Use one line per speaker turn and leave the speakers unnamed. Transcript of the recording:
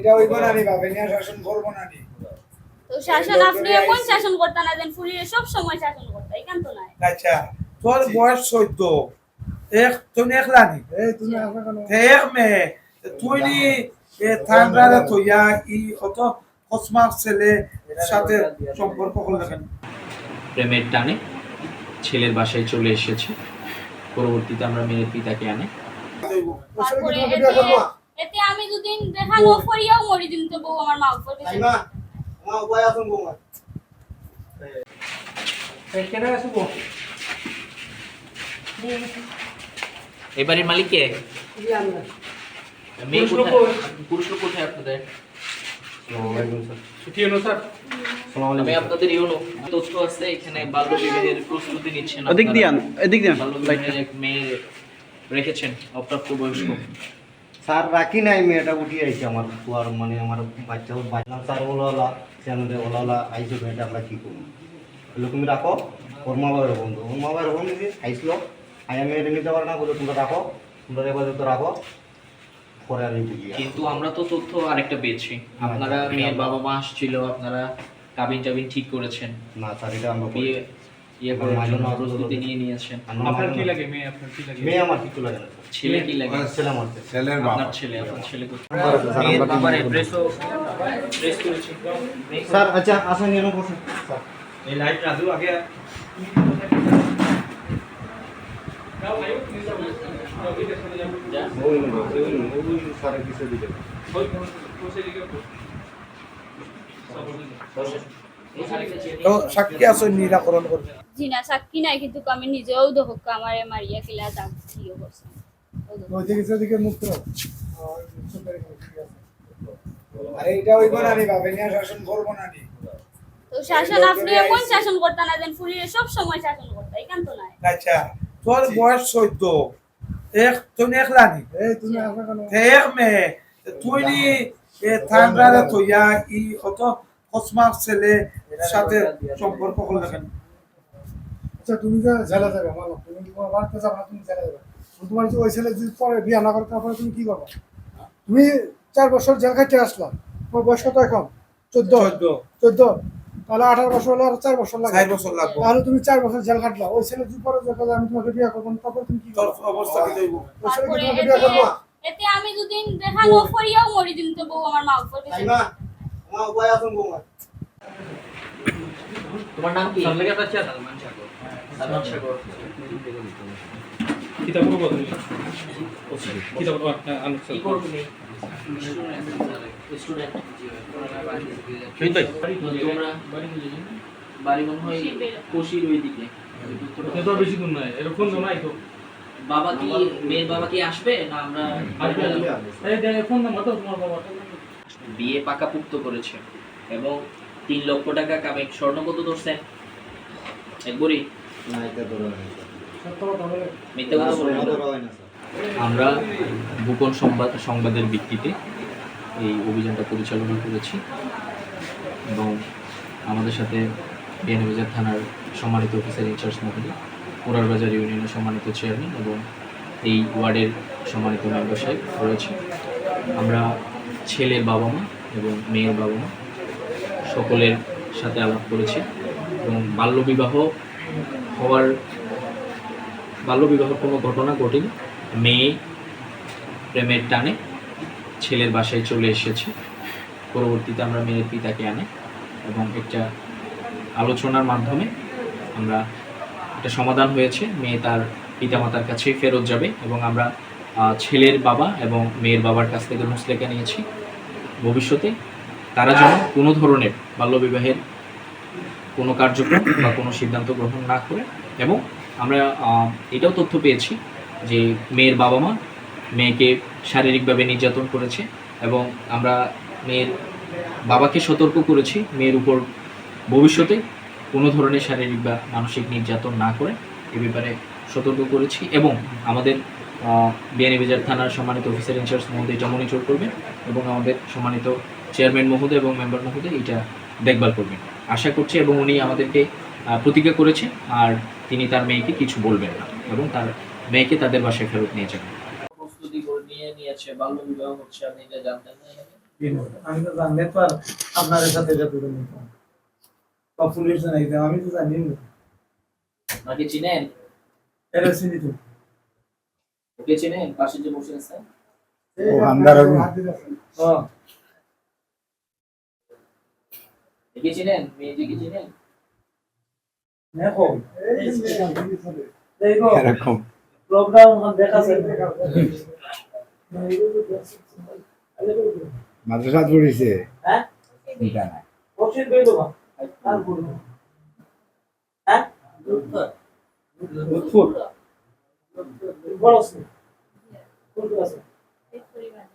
এটা হইব না রে বাবা নিয়ে শাসন করব না রে
তো শাসন আপনি এমন শাসন করতে না দেন? ফুলিয়ে সব সময় শাসন করতে এই তো নাই।
আচ্ছা তোর বয়স চোদ্দ। এক তুই একলা নি?
তুমি
এক মেয়ে। তুই নি থইয়া ই অত কসমাস ছেলে সাথে সম্পর্ক করলে কেন?
প্রেমের টানে ছেলের বাসায় চলে এসেছে। পরবর্তীতে আমরা মেয়ের পিতাকে আনে।
তারপরে এতে আমি দুদিন দেখা ন করিয়াও মরি দিন তো বউ আমার মা উপর
এই বাড়ির মালিক? কে মেয়ে
পুরুষ লোক
কোথায়? পুরুষ লোক কোথায় আপনাদের? আমি আপনাদের ইউনো তথ্য আছে এখানে বাল্য বিবাহের প্রস্তুতি নিচ্ছেন
ওদিক দিয়ে এদিক দিয়ে
বাল্য বিবাহের এক মেয়ে রেখেছেন অপ্রাপ্ত বয়স্ক
স্যার রাখি নাই মেয়েটা উঠি আইছে আমার কুয়ার মানে আমার বাচ্চা বাচ্চা স্যার ওলা ওলা চ্যানেলে ওলা ওলা আইছে মেয়েটা আমরা কি করব? বলল তুমি রাখো ওর মা বাবার বন্ধু। ওর মা বাবার বন্ধু আইসলো আয়া মেয়েটা নিতে পারে না বলে তোমরা রাখো তোমরা এবার তো রাখো পরে আর
কিন্তু আমরা তো তথ্য আরেকটা পেয়েছি। আপনারা মেয়ের বাবা মা আসছিল আপনারা কাবিন টাবিন ঠিক করেছেন।
না স্যার এটা আমরা
বিয়ে ইয়ে করার
মানে
জন্য প্রস্তুতি নিয়ে নিয়েছেন।
আপনার কি লাগে মেয়ে আপনার কি লাগে? মেয়ে আমার কিছু লাগে? না
ছেলে কি লাগে?
ছেলে আমার ছেলে।
আপনার ছেলে আপনার ছেলে? মেয়ের বাবার অ্যাড্রেসও ট্রেস করেছি।
স্যার আচ্ছা আসেন যেন বসুন। স্যার।
এই লাইট রাজু আগে
স্যারের কিছু দিলে
তো সাক্ষী আছে নিরাকরণ করবে
জি না সাক্ষী নাই কিন্তু আমি নিজেও দহক আমারে মারিয়া কিলা যাচ্ছি অবশ্য
ওইদিকে সেদিকে মুক্ত
আরে এটা হইব না রে বাবা নিয়ে শাসন করব না রে
তো শাসন আপনি এমন শাসন করতে না দেন ফুলিয়ে সব সময় শাসন করতে এই তো নাই।
আচ্ছা তোর বয়স চোদ্দ। এক তুই একলা নি?
তুমি আসবে কেন?
এক মেয়ে। তুই নি ঠান্ডা থইয়া ই অত কসমাস ছেলে সাথে সম্পর্ক করলে কেন?
আচ্ছা তুমি যে জেলা যাবে মানো তুমি তোমার বাড়িতে যাবে না তুমি জেলা যাবে? তোমার যে ওই ছেলে যদি পরে বিয়ে না করে তারপরে তুমি কি করবে? তুমি চার বছর জেল খাইতে আসলাম তোমার বয়স কত এখন? চোদ্দ।
চোদ্দ।
চোদ্দ। তাহলে আঠারো বছর হলে আর চার বছর লাগে
চার বছর লাগবে।
তাহলে তুমি চার বছর জেল খাটলা। ওই ছেলে যদি পরে কথা আমি তোমাকে বিয়ে করব তারপরে তুমি কি করবে?
অবস্থা কি হইব
ওই ছেলে কি তোমাকে বিয়ে করব?
এতে আমি দুদিন দেখা করিয়াও মরি দিন তো বউ আমার মা উপর।
তোমার নাম কি? সালমান সাগর। কি করবে স্টুডেন্ট বাড়ি মনে হয় কোশির ওই দিকে
বেশি দূর নয়। এরকম তো নাই তো।
বাবা কি মেয়ের বাবা কি আসবে না আমরা
ফোন নাম্বার তো তোমার বাবা
বিয়ে পাকাপুক্ত করেছে এবং তিন লক্ষ টাকা কামে স্বর্ণ কত ধরছেন একবারই। আমরা গোপন সংবাদ সংবাদের ভিত্তিতে এই অভিযানটা পরিচালনা করেছি এবং আমাদের সাথে বিয়ানীবাজার থানার সম্মানিত অফিসার ইনচার্জ মহোদয় মোরারবাজার ইউনিয়নের সম্মানিত চেয়ারম্যান এবং এই ওয়ার্ডের সম্মানিত মেম্বার সাহেব রয়েছে। আমরা ছেলের বাবা মা এবং মেয়ের বাবা মা সকলের সাথে আলাপ করেছি এবং বাল্যবিবাহ হওয়ার, বাল্যবিবাহ কোনো ঘটনা ঘটেনি। মেয়ে প্রেমের টানে ছেলের বাসায় চলে এসেছে। পরবর্তীতে আমরা মেয়ের পিতাকে আনে এবং একটা আলোচনার মাধ্যমে আমরা একটা সমাধান হয়েছে। মেয়ে তার পিতামাতার কাছে ফেরত যাবে এবং আমরা ছেলের বাবা এবং মেয়ের বাবার কাছ থেকে মুসলেকা নিয়েছি। ভবিষ্যতে তারা যেন কোনো ধরনের বাল্যবিবাহের কোনো কার্যক্রম বা কোনো সিদ্ধান্ত গ্রহণ না করে এবং আমরা এটাও তথ্য পেয়েছি যে মেয়ের বাবা মা মেয়েকে শারীরিকভাবে নির্যাতন করেছে এবং আমরা মেয়ের বাবাকে সতর্ক করেছি মেয়ের উপর ভবিষ্যতে কোনো ধরনের শারীরিক বা মানসিক নির্যাতন না করে এ ব্যাপারে সতর্ক করেছি এবং আমাদের বিয়ানীবাজার থানার সম্মানিত অফিসার ইনচার্জ মহোদয় এটা মনিটর করবেন এবং আমাদের সম্মানিত চেয়ারম্যান মহোদয় এবং মেম্বার মহোদয় এটা দেখভাল করবেন। আশা করছি এবং উনি আমাদেরকে প্রতিজ্ঞা করেছে আর তিনি তার মেয়েকে কিছু বলবেন না এবং তার মেয়েকে তাদের বাসায় ফেরত নিয়ে যাবেন। প্রস্তুতি করে নিয়ে নিয়েছে বাল্য বিবাহ হচ্ছে আপনি এটা জানতেন না
আমি তো জানলে তো আর আপনার সাথে এটা তুলে নিতাম বা পুলিশ জানাই আমি তো জানি না।
চিনেন?
এটা চিনি তো।
ওকে চিনেন পাশে যে বসে আছে।
ও, আন্দার।
ও।
একে চিনেন?
দেখো
এই যে এখান থেকে চলে।
দেখো
এরকম।
প্রোগ্রাম দেখা
মাদ্রাসা পড়িছে?
হ্যাঁ? দেবা। আর বলব হ্যাঁ? বড় Cultivación. Es privada.